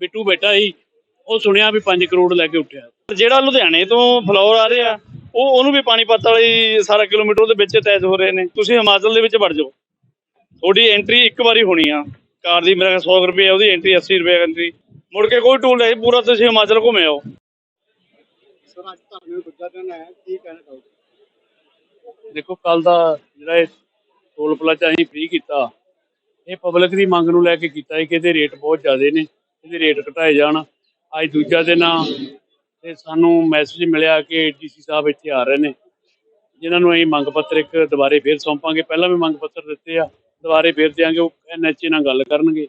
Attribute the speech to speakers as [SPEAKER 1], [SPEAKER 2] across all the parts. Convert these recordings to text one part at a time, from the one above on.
[SPEAKER 1] ਬਿੱਟੂ ਬੈਠਾ ਸੀ ਉਹ ਸੁਣਿਆ ਵੀ 5 ਕਰੋੜ ਲੈ ਕੇ ਉੱਠਿਆ। ਜਿਹੜਾ ਲੁਧਿਆਣੇ ਤੋਂ ਫਲੋਰ ਆ ਰਿਹਾ ਉਹ ਉਹਨੂੰ ਵੀ ਪਾਣੀਪਤ ਵਾਲੀ ਸਾਰਾ ਕਿਲੋਮੀਟਰ ਉਹਦੇ ਵਿੱਚ ਅਟੈਚ ਹੋ ਰਹੇ ਨੇ। ਤੁਸੀਂ ਹਿਮਾਚਲ ਦੇ ਵਿੱਚ ਵੜ ਜਾਓ। ਤੁਹਾਡੀ ਐਂਟਰੀ ਇੱਕ ਵਾਰੀ ਹੋਣੀ ਆ। ਕਾਰ ਦੀ ਮੇਰਾ 100 ਰੁਪਏ ਉਹਦੀ ਐਂਟਰੀ 80 ਰੁਪਏ ਐਂਟਰੀ ਮੁੜ ਕੇ ਕੋਈ ਟੂਲ ਨਹੀਂ ਪੂਰਾ ਤੁਸੀਂ ਹਿਮਾਚਲ ਘੁੰਮੇ ਆਓ।
[SPEAKER 2] ਸਰ ਅੱਜ ਧਰਨੇ ਨੂੰ ਦੂਜਾ ਦਿਨ ਹੈ ਕੀ ਕਹਿਣਾ ਚਾਹੋਗੇ?
[SPEAKER 1] ਦੇਖੋ ਕੱਲ ਦਾ ਜਿਹੜਾ ਇਹ ਟੋਲ ਪਲਾਜ਼ਾ ਅਸੀਂ ਫ੍ਰੀ ਕੀਤਾ ਇਹ ਪਬਲਿਕ ਦੀ ਮੰਗ ਨੂੰ ਲੈ ਕੇ ਕੀਤਾ ਹੈ ਕਿ ਇਹਦੇ ਰੇਟ ਬਹੁਤ ਜ਼ਿਆਦੇ ਨੇ। ਇਹਦੇ ਰੇਟ ਘਟਾਏ ਜਾਣ। ਅੱਜ ਦੂਜਾ ਦਿਨ ਆ ਤੇ ਸਾਨੂੰ ਮੈਸੇਜ ਮਿਲਿਆ ਕਿ ਡੀਸੀ ਸਾਹਿਬ ਇੱਥੇ ਆ ਰਹੇ ਨੇ। ਜਿਨ੍ਹਾਂ ਨੂੰ ਅਸੀਂ ਮੰਗ ਪੱਤਰ ਇੱਕ ਦੁਬਾਰੇ ਫੇਰ ਸੌਂਪਾਂਗੇ। ਪਹਿਲਾਂ ਵੀ ਮੰਗ ਪੱਤਰ ਦਿੱਤੇ ਆ, ਦੁਬਾਰੇ ਫੇਰ ਦਿਆਂਗੇ, ਉਹ ਐਨਐਚਏ ਨਾਲ ਗੱਲ ਕਰਨਗੇ।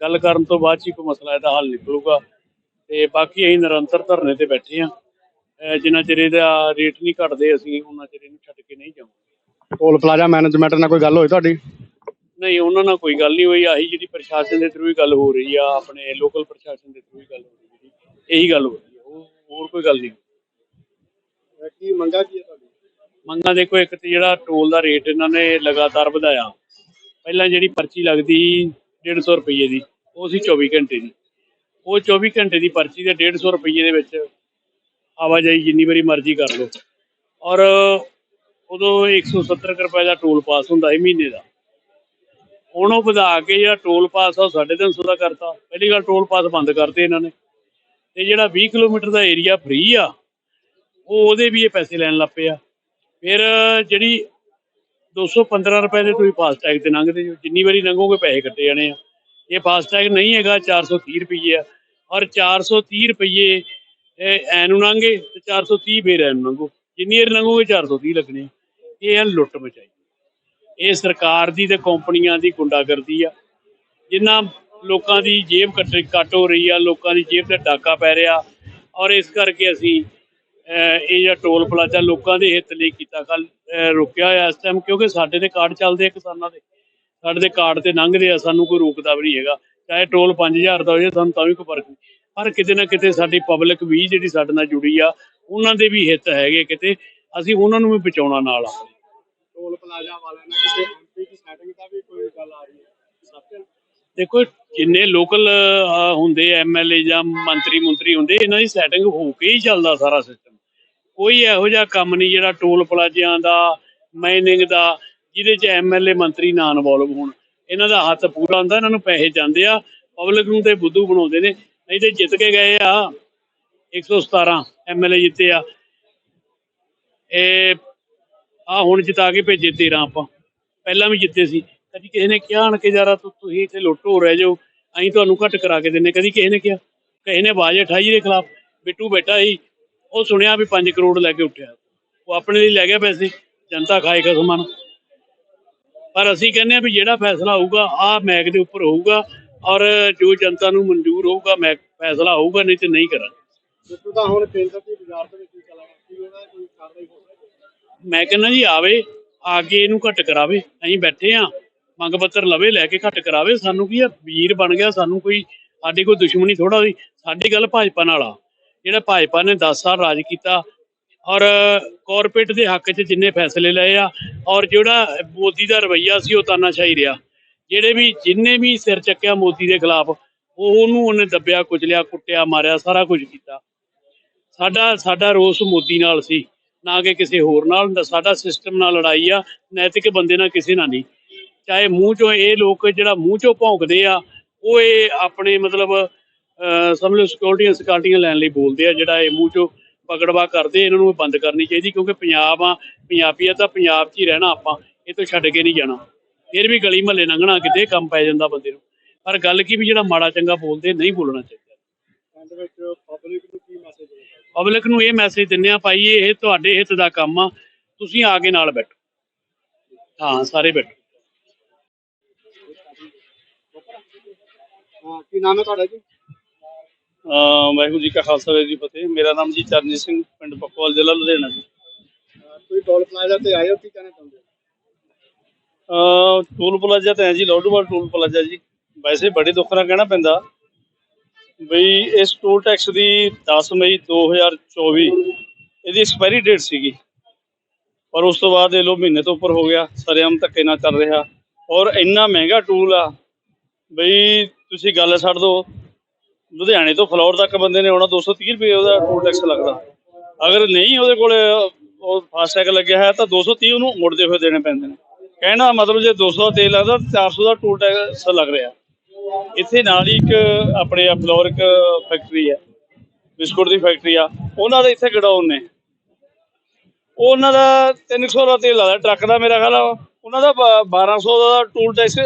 [SPEAKER 1] ਗੱਲ ਕਰਨ ਤੋਂ ਬਾਅਦ 'ਚ ਹੀ ਕੋਈ ਮਸਲਾ ਇਹਦਾ ਹੱਲ ਨਿਕਲੂਗਾ। ਤੇ ਬਾਕੀ ਅਸੀਂ ਨਿਰੰਤਰ ਧਰਨੇ ਤੇ ਬੈਠੇ ਆ। ਜਿੰਨਾ ਚਿਰ ਇਹਦਾ ਰੇਟ ਨਹੀਂ ਘਟਦੇ, ਅਸੀਂ ਉਹਨਾਂ ਚਿਰ ਇਹਨੂੰ ਛੱਡ ਕੇ ਨਹੀਂ ਜਾਵਾਂਗੇ।
[SPEAKER 2] ਟੋਲ ਪਲਾਜ਼ਾ ਮੈਨੇਜਮੈਂਟ ਨਾਲ ਕੋਈ ਗੱਲ ਹੋਈ ਤੁਹਾਡੀ?
[SPEAKER 1] ਨਹੀਂ ਉਹਨਾਂ ਨਾਲ ਕੋਈ ਗੱਲ ਨਹੀਂ ਹੋਈ। ਆਹੀ ਜਿਹੜੀ ਪ੍ਰਸ਼ਾਸਨ ਦੇ ਥਰੂ ਹੀ ਗੱਲ ਹੋ ਰਹੀ ਆ ਆਪਣੇ ਲੋਕਲ ਪ੍ਰਸ਼ਾਸਨ ਦੇ ਥਰੂ ਹੀ ਗੱਲ ਹੋ ਰਹੀ ਹੈ ਇਹੀ ਗੱਲ ਹੋ ਰਹੀ ਹੈ ਉਹ ਹੋਰ ਕੋਈ ਗੱਲ ਨਹੀਂ।
[SPEAKER 2] ਕੀ ਮੰਗਾ ਕੀ ਹੈ ਤੁਹਾਡੀ
[SPEAKER 1] ਮੰਗਾਂ ਦੇਖੋ ਇੱਕ ਤੇ ਜਿਹੜਾ ਟੋਲ ਦਾ ਰੇਟ ਇਹਨਾਂ ਨੇ ਲਗਾਤਾਰ ਵਧਾਇਆ। ਪਹਿਲਾਂ ਜਿਹੜੀ ਪਰਚੀ ਲੱਗਦੀ 150 ਰੁਪਏ ਦੀ ਉਹ ਸੀ 24 ਘੰਟੇ ਦੀ। ਉਹ 24 ਘੰਟੇ ਦੀ ਪਰਚੀ ਦੇ 150 ਰੁਪਏ ਦੇ ਵਿੱਚ ਆਵਾਜਾਈ ਜਿੰਨੀ ਵਾਰੀ ਮਰਜ਼ੀ ਕਰ ਲਓ। ਔਰ ਉਦੋਂ 170 ਕੁ ਰੁਪਏ ਦਾ ਟੋਲ ਪਾਸ ਹੁੰਦਾ ਸੀ ਮਹੀਨੇ ਦਾ। ਹੁਣ ਉਹ ਵਧਾ ਕੇ ਜਿਹੜਾ ਟੋਲ ਪਾਸ ਆ ਉਹ 350 ਦਾ ਕਰਤਾ। ਪਹਿਲੀ ਗੱਲ ਟੋਲ ਪਾਸ ਬੰਦ ਕਰਤੇ ਇਹਨਾਂ ਨੇ। ਤੇ ਜਿਹੜਾ 20 ਕਿਲੋਮੀਟਰ ਦਾ ਏਰੀਆ ਫ੍ਰੀ ਆ, ਉਹ ਉਹਦੇ ਵੀ ਇਹ ਪੈਸੇ ਲੈਣ ਲੱਗ ਪਏ ਆ ਫਿਰ ਜਿਹੜੀ 215 ਰੁਪਏ ਦੇ ਤੁਸੀਂ ਫਾਸਟੈਗ ਤੇ ਲੰਘਦੇ ਜੋ ਜਿੰਨੀ ਵਾਰੀ ਲੰਘੋਗੇ ਪੈਸੇ ਕੱਟੇ ਜਾਣੇ ਆ। ਇਹ ਫਾਸਟੈਗ ਨਹੀਂ ਹੈਗਾ 430 ਰੁਪਏ ਆ। ਔਰ 430 ਰੁਪਏ ਇਹ ਐ ਨੂੰ ਲੰਘੇ ਤੇ 430 ਫੇਰ ਐ ਨੂੰ ਲੰਘੋ। ਜਿੰਨੀ ਵਾਰੀ ਲੰਘੋਗੇ 430 ਲੱਗਣੇ ਆ। ਇਹ ਹੈ ਲੁੱਟ ਮਚਾਈ। ਇਹ ਸਰਕਾਰ ਦੀ ਤੇ ਕੰਪਨੀਆਂ ਦੀ ਗੁੰਡਾਗਰਦੀ ਆ। ਜਿਨ੍ਹਾਂ ਲੋਕਾਂ ਦੀ ਜੇਬ ਕੱਟ ਕੱਟ ਹੋ ਰਹੀ ਆ, ਲੋਕਾਂ ਦੀ ਜੇਬ ਤੇ ਡਾਕਾ ਪੈ ਰਿਹਾ। ਔਰ ਇਸ ਕਰਕੇ ਅਸੀਂ ਇਹ ਜਿਹੜਾ ਟੋਲ ਪਲਾਜ਼ਾ ਲੋਕਾਂ ਦੇ ਹਿੱਤ ਲਈ ਕੀਤਾ। ਕੱਲ ਰੁਕਿਆ ਹੋਇਆ ਇਸ ਟਾਈਮ ਕਿਉਂਕਿ ਸਾਡੇ ਤੇ ਕਾਰਡ ਚੱਲਦੇ ਆ ਕਿਸਾਨਾਂ ਦੇ। ਸਾਡੇ ਦੇ ਕਾਰਡ ਤੇ ਲੰਘਦੇ ਆ, ਸਾਨੂੰ ਕੋਈ ਰੋਕਦਾ ਵੀ ਨਹੀਂ ਹੈਗਾ। ਚਾਹੇ ਟੋਲ 5000 ਦਾ ਹੋ ਜਾਏ ਸਾਨੂੰ ਤਾਂ ਵੀ ਕੋਈ ਫ਼ਰਕ ਨਹੀਂ। ਪਰ ਕਿਤੇ ਨਾ ਕਿਤੇ ਸਾਡੀ ਪਬਲਿਕ ਵੀ ਜਿਹੜੀ ਸਾਡੇ ਨਾਲ ਜੁੜੀ ਆ, ਉਹਨਾਂ ਦੇ ਵੀ ਹਿੱਤ ਹੈਗੇ ਕਿਤੇ। ਅਸੀਂ ਉਹਨਾਂ ਨੂੰ ਵੀ ਬਚਾਉਣਾ ਨਾਲ ਆ।
[SPEAKER 2] ਟੋਲ ਪਲਾਜ਼ਾ ਵਾਲਿਆਂ ਨਾਲ ਕਿਸੇ ਐਮਪੀ ਦੀ ਸੈਟਿੰਗ ਦਾ ਵੀ ਕੋਈ ਗੱਲ ਆ ਰਹੀ ਹੈ। ਸੱਚ?
[SPEAKER 1] ਦੇਖੋ, ਜਿੰਨੇ ਲੋਕਲ ਹੁੰਦੇ ਐਮਐਲਏ ਜਾਂ ਮੰਤਰੀ ਮੰਤਰੀ ਹੁੰਦੇ, ਇਹਨਾਂ ਦੀ ਸੈਟਿੰਗ ਹੋ ਕੇ ਹੀ ਚੱਲਦਾ ਸਾਰਾ ਸਿਸਟਮ ਕੋਈ ਇਹੋ ਜਿਹਾ ਕੰਮ ਨਹੀਂ ਜਿਹੜਾ ਟੋਲ ਪਲਾਜ਼ਿਆਂ ਦਾ ਮਾਈਨਿੰਗ ਦਾ, ਜਿਹਦੇ 'ਚ ਐਮਐਲਏ ਮੰਤਰੀ ਨਾ ਇਨਵੋਲਵ ਹੋਣ। ਇਹਨਾਂ ਦਾ ਹੱਥ ਪੂਰਾ ਹੁੰਦਾ, ਇਹਨਾਂ ਨੂੰ ਪੈਸੇ ਜਾਂਦੇ ਆ ਪਬਲਿਕ ਨੂੰ ਤੇ ਬੁੱਧੂ ਬਣਾਉਂਦੇ ਨੇ। ਨਹੀਂ ਤੇ ਜਿੱਤ ਕੇ ਗਏ ਆ 117 ਐਮਐਲਏ ਜਿੱਤੇ ਆ। ਇਹ ਆ ਹੁਣ ਜਿਤਾ ਕੇ ਭੇਜੇ 13 ਆਪਾਂ। ਪਹਿਲਾਂ ਵੀ ਜਿੱਤੇ ਸੀ। ਕਦੀ ਕਿਸੇ ਨੇ ਕਿਹਾ ਆਣ ਕੇ ਜਰਾ ਤੁਸੀਂ ਇੱਥੇ ਲੁੱਟ ਰਹਿ ਜਾਓ। ਅਸੀਂ ਤੁਹਾਨੂੰ ਘੱਟ ਕਰਾ ਕੇ ਦਿੰਨੇ ਕਦੀ ਕਿਸੇ ਨੇ ਕਿਹਾ। ਕਿਸੇ ਨੇ ਆਵਾਜ਼ ਉਠਾਈ ਦੇ ਖਿਲਾਫ। ਬਿੱਟੂ ਬੈਠਾ ਸੀ। ਉਹ ਸੁਣਿਆ ਵੀ 5 ਕਰੋੜ ਲੈ ਕੇ ਉੱਠਿਆ। ਉਹ ਆਪਣੇ ਲਈ ਲੈ ਗਿਆ ਪੈਸੇ। ਜਨਤਾ ਖਾਏ ਕਸਮਾਂ ਨੂੰ ਪਰ ਅਸੀਂ ਕਹਿੰਦੇ ਆ ਵੀ ਜਿਹੜਾ ਫੈਸਲਾ ਹੋਊਗਾ ਆ ਮੈਕ ਦੇ ਉੱਪਰ ਹੋਊਗਾ। ਔਰ ਜੋ ਜਨਤਾ ਨੂੰ ਮਨਜ਼ੂਰ ਹੋਊਗਾ, ਮੈਕ ਫੈਸਲਾ ਹੋਊਗਾ, ਨਹੀਂ ਤੇ ਨਹੀਂ ਕਰਾਂਗੇ।
[SPEAKER 2] ਤਾਂ ਹੁਣ ਕੇਂਦਰ ਦੀ ਬਾਜ਼ਾਰ ਦੇ ਵਿੱਚ ਹੀ ਚਲਾ ਕੀ ਉਹਦਾ ਕੋਈ ਕਾਰਵਾਈ ਹੋ
[SPEAKER 1] ਮੈਂ ਕਹਿੰਦਾ ਜੀ ਆਵੇ, ਆ ਕੇ ਇਹਨੂੰ ਘੱਟ ਕਰਾਵੇ। ਅਸੀਂ ਬੈਠੇ ਆ, ਮੰਗ ਪੱਤਰ ਲਵੇ, ਲੈ ਕੇ ਘੱਟ ਕਰਾਵੇ। ਸਾਨੂੰ ਕੀ ਆ, ਵੀਰ ਬਣ ਗਿਆ, ਸਾਨੂੰ ਕੋਈ, ਸਾਡੀ ਕੋਈ ਦੁਸ਼ਮਣੀ ਥੋੜਾ ਹੋਈ ਸਾਡੀ ਗੱਲ ਭਾਜਪਾ ਨਾਲ ਆ। ਜਿਹੜਾ ਭਾਜਪਾ ਨੇ 10 ਸਾਲ ਰਾਜ ਕੀਤਾ ਔਰ ਕਾਰਪੋਰੇਟ ਦੇ ਹੱਕ 'ਚ ਜਿੰਨੇ ਫੈਸਲੇ ਲਏ ਆ ਔਰ ਜਿਹੜਾ ਮੋਦੀ ਦਾ ਰਵਈਆ ਸੀ, ਉਹ ਤਾਨਾਸ਼ਾਹੀ ਰਿਹਾ। ਜਿਹੜੇ ਵੀ, ਜਿੰਨੇ ਵੀ ਸਿਰ ਚੱਕਿਆ ਮੋਦੀ ਦੇ ਖਿਲਾਫ ਉਹ ਉਹਨੂੰ ਉਹਨੇ ਦੱਬਿਆ, ਕੁਚਲਿਆ, ਕੁੱਟਿਆ, ਮਾਰਿਆ, ਸਾਰਾ ਕੁਝ ਕੀਤਾ। ਸਾਡਾ ਸਾਡਾ ਰੋਸ ਮੋਦੀ ਨਾਲ ਸੀ। ਨਾ ਕਿ ਕਿਸੇ ਹੋਰ ਨਾਲ ਸਾਡਾ ਸਿਸਟਮ ਨਾਲ ਲੜਾਈ ਆ ਨੈਤਿਕ ਬੰਦੇ ਨਾਲ ਕਿਸੇ ਨਾਲ ਨਹੀਂ। ਚਾਹੇ ਮੂੰਹ ਚੋਂ ਇਹ ਲੋਕ ਜਿਹੜਾ ਮੂੰਹ ਚੋਂ ਭੌਂਕਦੇ ਆ, ਉਹ ਇਹ ਆਪਣੇ ਮਤਲਬ ਸਮਝ ਲਓ ਸਿਕਿਉਰਟੀਆਂ ਸਕਾਲਟੀਆਂ ਲੈਣ ਲਈ ਬੋਲਦੇ ਆ, ਜਿਹੜਾ ਇਹ ਮੂੰਹ ਚੋਂ ਪਕੜਵਾ ਕਰਦੇ, ਇਹਨਾਂ ਨੂੰ ਬੰਦ ਕਰਨੀ ਚਾਹੀਦੀ, ਕਿਉਂਕਿ ਪੰਜਾਬ ਆ, ਪੰਜਾਬੀ ਆ ਤਾਂ ਪੰਜਾਬ 'ਚ ਹੀ ਰਹਿਣਾ ਆਪਾਂ, ਇਹ ਤੋਂ ਛੱਡ ਕੇ ਨਹੀਂ ਜਾਣਾ। ਫਿਰ ਵੀ ਗਲੀ ਮਹੱਲੇ ਲੰਘਣਾ, ਕਿਤੇ ਕੰਮ ਪੈ ਜਾਂਦਾ ਬੰਦੇ ਨੂੰ। ਪਰ ਗੱਲ ਕੀ ਵੀ ਜਿਹੜਾ ਮਾੜਾ ਚੰਗਾ ਬੋਲਦੇ, ਨਹੀਂ ਬੋਲਣਾ ਚਾਹੀਦਾ।
[SPEAKER 2] ਪਬਲਿਕ ਨੂੰ ਕੀ ਮੈਸੇਜ
[SPEAKER 1] ਪਬਲਿਕ ਨੂੰ ਇਹ ਮੈਸੇਜ ਦਿੰਦੇ ਆ ਭਾਈ ਇਹ ਤੁਹਾਡੇ ਹਿੱਤ ਦਾ ਕੰਮ ਆ ਤੁਸੀਂ ਆ ਕੇ ਨਾਲ ਬੈਠੋ। ਹਾਂ ਸਾਰੇ ਬੈਠੋ।
[SPEAKER 2] ਹਾਂ ਕੀ ਨਾਮ ਹੈ ਤੁਹਾਡਾ ਜੀ?
[SPEAKER 1] ਵਾਹਿਗੁਰੂ ਜੀ ਕਾ ਖਾਲਸਾ ਵਾਹਿਗੁਰੂ ਜੀ ਫਤਿਹ। ਮੇਰਾ ਨਾਮ ਜੀ ਚਰਨਜੀਤ ਸਿੰਘ ਪਿੰਡ ਪਕਵਾਲ ਜ਼ਿਲ੍ਹਾ ਲੁਧਿਆਣਾ ਜੀ।
[SPEAKER 2] ਤੁਸੀਂ ਟੋਲ ਪਲਾਜ਼ਾ ਤੇ ਆਏ ਹੋ ਕੀ ਕਹਿਣਾ ਚਾਹੁੰਦੇ ਹੋ?
[SPEAKER 1] ਟੋਲ ਪਲਾਜ਼ਾ ਤਾਂ ਹੈ ਜੀ ਲੋਡੂਵਾਲ ਟੋਲ ਪਲਾਜ਼ਾ ਜੀ। ਵੈਸੇ ਬੜੇ ਦੁੱਖ ਨਾਲ ਕਹਿਣਾ ਪੈਂਦਾ ਬਈ ਇਸ ਟੋਲ ਟੈਕਸ ਦੀ 10 ਮਈ 2024 ਇਹਦੀ ਐਕਸਪਾਇਰੀ ਡੇਟ ਸੀਗੀ। ਪਰ ਉਸ ਤੋਂ ਬਾਅਦ ਇਹ ਲੋ ਮਹੀਨੇ ਤੋਂ ਉੱਪਰ ਹੋ ਗਿਆ, ਸਰੇਆਮ ਧੱਕੇ ਨਾਲ ਚੱਲ ਰਿਹਾ। ਔਰ ਇੰਨਾ ਮਹਿੰਗਾ ਟੂਲ ਆ, ਬਈ ਤੁਸੀਂ ਗੱਲ ਛੱਡ ਦਿਓ
[SPEAKER 3] ਲੁਧਿਆਣੇ ਤੋਂ ਫਲੋਰ ਤੱਕ ਬੰਦੇ ਨੇ ਆਉਣਾ 230 ਰੁਪਏ ਉਹਦਾ ਟੋਲ ਟੈਕਸ ਲੱਗਦਾ। ਅਗਰ ਨਹੀਂ ਉਹਦੇ ਕੋਲ, ਉਹ ਫਾਸਟੈਗ ਲੱਗਿਆ ਹੈ, ਤਾਂ 230 ਉਹਨੂੰ ਮੁੜਦੇ ਹੋਏ ਦੇਣੇ ਪੈਂਦੇ ਨੇ। ਕਹਿਣਾ ਮਤਲਬ ਜੇ 200 ਦਾ ਤੇਲ ਲੱਗਦਾ ਤਾਂ 400 ਦਾ ਟੋਲ ਟੈਕਸ ਲੱਗ ਰਿਹਾ। ਇੱਥੇ ਨਾਲ ਹੀ ਇੱਕ ਆਪਣੇ ਫਲੋਰ ਫੈਕਟਰੀ ਹੈ, ਬਿਸਕੁਟ ਦੀ ਫੈਕਟਰੀ ਆ। ਉਹਨਾਂ ਦੇ ਇੱਥੇ ਗਡਾਊਨ ਨੇ। ਉਹ ਉਹਨਾਂ ਦਾ 300 ਦਾ ਤੇਲ ਲੱਗਦਾ ਟਰੱਕ ਦਾ ਮੇਰਾ ਖਿਆਲ ਆ, ਉਹਨਾਂ ਦਾ ਬ- 1200 ਦਾ ਟੂਲ ਟੈਕਸ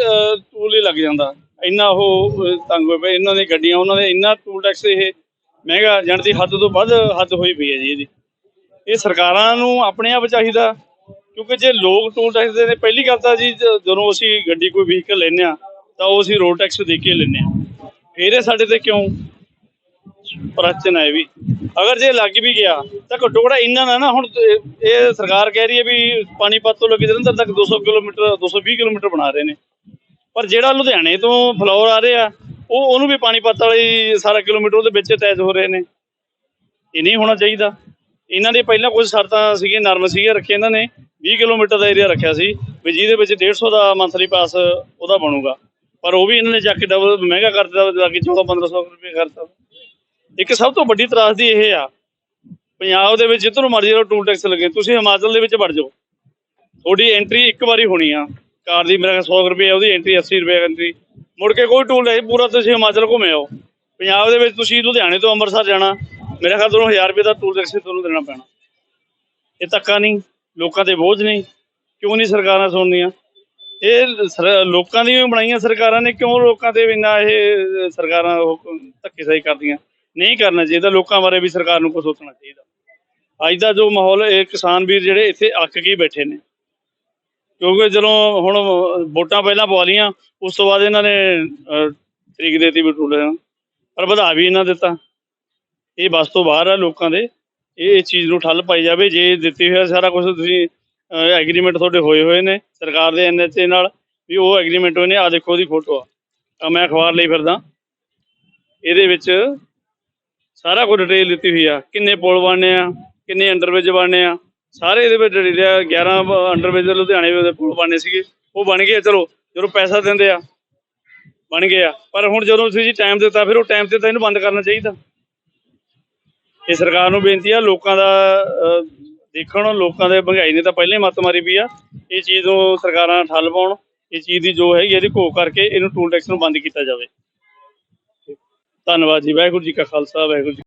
[SPEAKER 3] ਟੂਲ ਹੀ ਲੱਗ ਜਾਂਦਾ। ਇੰਨਾ ਉਹ ਤੰਗ ਹੋਏ ਪਏ, ਇਹਨਾਂ ਦੀ ਗੱਡੀਆਂ, ਉਹਨਾਂ ਦੇ ਇੰਨਾ ਟੂਲ ਟੈਕਸ ਇਹ ਮਹਿੰਗਾ, ਜਾਣ ਦੀ ਹੱਦ ਤੋਂ ਵੱਧ ਹੱਦ ਹੋਈ ਪਈ ਹੈ ਜੀ ਇਹਦੀ। ਇਹ ਸਰਕਾਰਾਂ ਨੂੰ ਆਪਣੇ ਆਪ ਚਾਹੀਦਾ, ਕਿਉਂਕਿ ਜੇ ਲੋਕ ਟੂਲ ਟੈਕਸ ਦੇ ਨੇ, ਪਹਿਲੀ ਗੱਲ ਤਾਂ ਜੀ ਜਦੋਂ ਅਸੀਂ ਗੱਡੀ ਕੋਈ ਵਹੀਕਲ ਲੈਂਦੇ ਆ ਤਾਂ ਉਹ ਅਸੀਂ ਰੋਡ ਟੈਕਸ ਦੇ ਕੇ ਲੈਂਦੇ ਆ ਫਿਰ ਸਾਡੇ ਤੇ ਕਿਉਂ ਪ੍ਰਸ਼ਨ ਹੈ ਵੀ? ਅਗਰ ਜੇ ਲੱਗ ਵੀ ਗਿਆ, ਤਾਂ ਘੱਟੋ ਘੱਟ ਇੰਨਾ ਨਾ ਨਾ ਹੁਣ ਇਹ ਸਰਕਾਰ ਕਹਿ ਰਹੀ ਹੈ ਵੀ ਪਾਣੀਪਤ ਤੋਂ ਲੈ ਜਲੰਧਰ ਤੱਕ 200 ਕਿਲੋਮੀਟਰ 220 ਕਿਲੋਮੀਟਰ ਬਣਾ ਰਹੇ ਨੇ। ਪਰ ਜਿਹੜਾ ਲੁਧਿਆਣੇ ਤੋਂ ਫਲੋਰ ਆ ਰਿਹਾ, ਉਹ ਉਹਨੂੰ ਵੀ ਪਾਣੀਪਤ ਵਾਲੀ ਸਾਰਾ ਕਿਲੋਮੀਟਰ ਉਹਦੇ ਵਿੱਚ ਅਟੈਚ ਹੋ ਰਹੇ ਨੇ। ਇਹ ਨਹੀਂ ਹੋਣਾ ਚਾਹੀਦਾ। ਇਹਨਾਂ ਦੇ ਪਹਿਲਾਂ ਕੁਝ ਸ਼ਰਤਾਂ ਸੀਗੀਆਂ, ਨਰਮ ਸੀਗੀਆਂ ਰੱਖੇ ਇਹਨਾਂ ਨੇ। 20 ਕਿਲੋਮੀਟਰ ਦਾ ਏਰੀਆ ਰੱਖਿਆ ਸੀ ਵੀ ਜਿਹਦੇ ਵਿੱਚ 150 ਦਾ ਮੰਥਲੀ ਪਾਸ ਉਹਦਾ ਬਣੂਗਾ। ਪਰ ਉਹ ਵੀ ਇਹਨਾਂ ਨੇ ਚੱਕ ਕੇ ਡਬਲ ਮਹਿੰਗਾ ਕਰ ਦਿੱਤਾ ਲੱਗੇ 14 1500 ਰੁਪਏ ਕਰਤਾ ਇੱਕ ਸਭ ਤੋਂ ਵੱਡੀ ਤਰਾਸਦੀ ਇਹ ਆ, ਪੰਜਾਬ ਦੇ ਵਿੱਚ ਜਿੱਧਰੋਂ ਮਰਜ਼ੀ ਲਓ ਟੂਲ ਟੈਕਸ ਲੱਗੇ। ਤੁਸੀਂ ਹਿਮਾਚਲ ਦੇ ਵਿੱਚ ਵੜ ਜਾਓ। ਤੁਹਾਡੀ ਐਂਟਰੀ ਇੱਕ ਵਾਰੀ ਹੋਣੀ ਆ। ਕਾਰ ਦੀ ਮੇਰਾ ਖਿਆਲ 100 ਰੁਪਏ ਉਹਦੀ ਐਂਟਰੀ 80 ਰੁਪਏ ਐਂਟਰੀ ਮੁੜ ਕੇ ਕੋਈ ਟੂਲ ਨਹੀਂ, ਪੂਰਾ ਤੁਸੀਂ ਹਿਮਾਚਲ ਘੁੰਮੇ ਆਓ ਪੰਜਾਬ ਦੇ ਵਿੱਚ ਤੁਸੀਂ ਲੁਧਿਆਣੇ ਤੋਂ ਅੰਮ੍ਰਿਤਸਰ ਜਾਣਾ, ਮੇਰਾ ਖਿਆਲ ਤੁਹਾਨੂੰ 1000 ਰੁਪਏ ਦਾ ਟੂਲ ਟੈਕਸ ਤੁਹਾਨੂੰ ਦੇਣਾ ਪੈਣਾ। ਇਹ ਧੱਕਾ ਨਹੀਂ, ਲੋਕਾਂ ਤੇ ਬੋਝ ਨਹੀਂ। ਕਿਉਂ ਨਹੀਂ ਸਰਕਾਰਾਂ ਸੁਣਦੀਆਂ ਇਹ ਸਰ- ਲੋਕਾਂ ਦੀਆਂ ਬਣਾਈਆਂ ਸਰਕਾਰਾਂ ਨੇ, ਕਿਉਂ ਲੋਕਾਂ ਤੇ ਇੰਨਾ ਇਹ ਸਰਕਾਰਾਂ ਉਹ ਧੱਕੇ ਕਰਦੀਆਂ? ਨਹੀਂ ਕਰਨਾ ਚਾਹੀਦਾ, ਲੋਕਾਂ ਬਾਰੇ ਵੀ ਸਰਕਾਰ ਨੂੰ ਕੁਝ ਸੋਚਣਾ ਚਾਹੀਦਾ। ਅੱਜ ਦਾ ਜੋ ਮਾਹੌਲ ਇਹ ਕਿਸਾਨ ਵੀਰ ਜਿਹੜੇ ਇੱਥੇ ਅੱਕ ਕੇ ਹੀ ਬੈਠੇ ਨੇ। ਕਿਉਂਕਿ ਜਦੋਂ ਹੁਣ ਵੋਟਾਂ ਪਹਿਲਾਂ ਪਵਾ ਲੀਆਂ ਉਸ ਤੋਂ ਬਾਅਦ ਇਹਨਾਂ ਨੇ ਤਰੀਕ ਦੇਤੀ ਬਟੂਲੇ ਨੂੰ। ਪਰ ਵਧਾ ਵੀ ਇਹਨਾਂ ਦਿੱਤਾ। ਇਹ ਬਸ ਤੋਂ ਬਾਹਰ ਆ ਲੋਕਾਂ ਦੇ। ਇਹ ਇਸ ਚੀਜ਼ ਨੂੰ ਠੱਲ ਪਾਈ ਜਾਵੇ, ਜੇ ਦਿੱਤੀ ਹੋਇਆ ਸਾਰਾ ਕੁਝ ਤੁਸੀਂ ਐਗਰੀਮੈਂਟ ਤੁਹਾਡੇ ਹੋਏ ਹੋਏ ਨੇ, ਸਰਕਾਰ ਦੇ ਐਨਐਚਏ ਨਾਲ ਵੀ ਉਹ ਐਗਰੀਮੈਂਟ ਹੋਏ ਨੇ ਆ ਦੇਖੋ ਉਹਦੀ ਫੋਟੋ ਆ। ਮੈਂ ਅਖਬਾਰ ਲਈ ਫਿਰਦਾ। ਇਹਦੇ ਵਿੱਚ ਸਾਰਾ ਕੁਝ ਡਿਟੇਲ ਦਿੱਤੀ ਹੋਈ ਆ। ਕਿੰਨੇ ਪੁਲ ਬਣਨੇ ਆ, ਕਿੰਨੇ ਅੰਡਰਬ੍ਰਿਜ ਬਣਨੇ ਆ, ਸਾਰੇ ਇਹਦੇ ਵਿੱਚ ਡਿਟੇਲ ਆ। 11 ਅੰਡਰਬ੍ਰਿਜ ਲੁਧਿਆਣੇ ਦੇ ਪੁਲ ਬਣਨੇ ਸੀਗੇ। ਉਹ ਬਣ ਗਏ ਚਲੋ, ਜਦੋਂ ਪੈਸਾ ਦਿੰਦੇ ਆ, ਬਣ ਗਏ ਆ। ਪਰ ਹੁਣ ਜਦੋਂ ਤੁਸੀਂ ਟਾਈਮ ਦਿੱਤਾ, ਫਿਰ ਉਹ ਟਾਈਮ ਤੇ ਤਾਂ ਇਹਨੂੰ ਬੰਦ ਕਰਨਾ ਚਾਹੀਦਾ। ਇਹ ਸਰਕਾਰ ਨੂੰ ਬੇਨਤੀ ਆ, ਲੋਕਾਂ ਦਾ ਦੇਖਣ ਲੋਕਾਂ ਦੇ ਮਹਿੰਗਾਈ ਨੇ ਤਾਂ ਪਹਿਲਾਂ ਹੀ ਮੱਤ ਮਾਰੀ ਪਈ ਆ, ਇਹ ਚੀਜ਼ ਨੂੰ ਸਰਕਾਰਾਂ ਠੱਲ ਪਾਉਣ, ਇਹ ਚੀਜ਼ ਦੀ ਜੋ ਹੈਗੀ ਇਹਦੀ ਘੋਖ ਕਰਕੇ ਇਹਨੂੰ ਟੂਲ ਟੈਕਸ ਨੂੰ ਬੰਦ ਕੀਤਾ ਜਾਵੇ। ਧੰਨਵਾਦ ਜੀ, ਵਾਹਿਗੁਰੂ ਜੀ ਕਾ ਖਾਲਸਾ, ਵਾਹਿਗੁਰੂ ਜੀ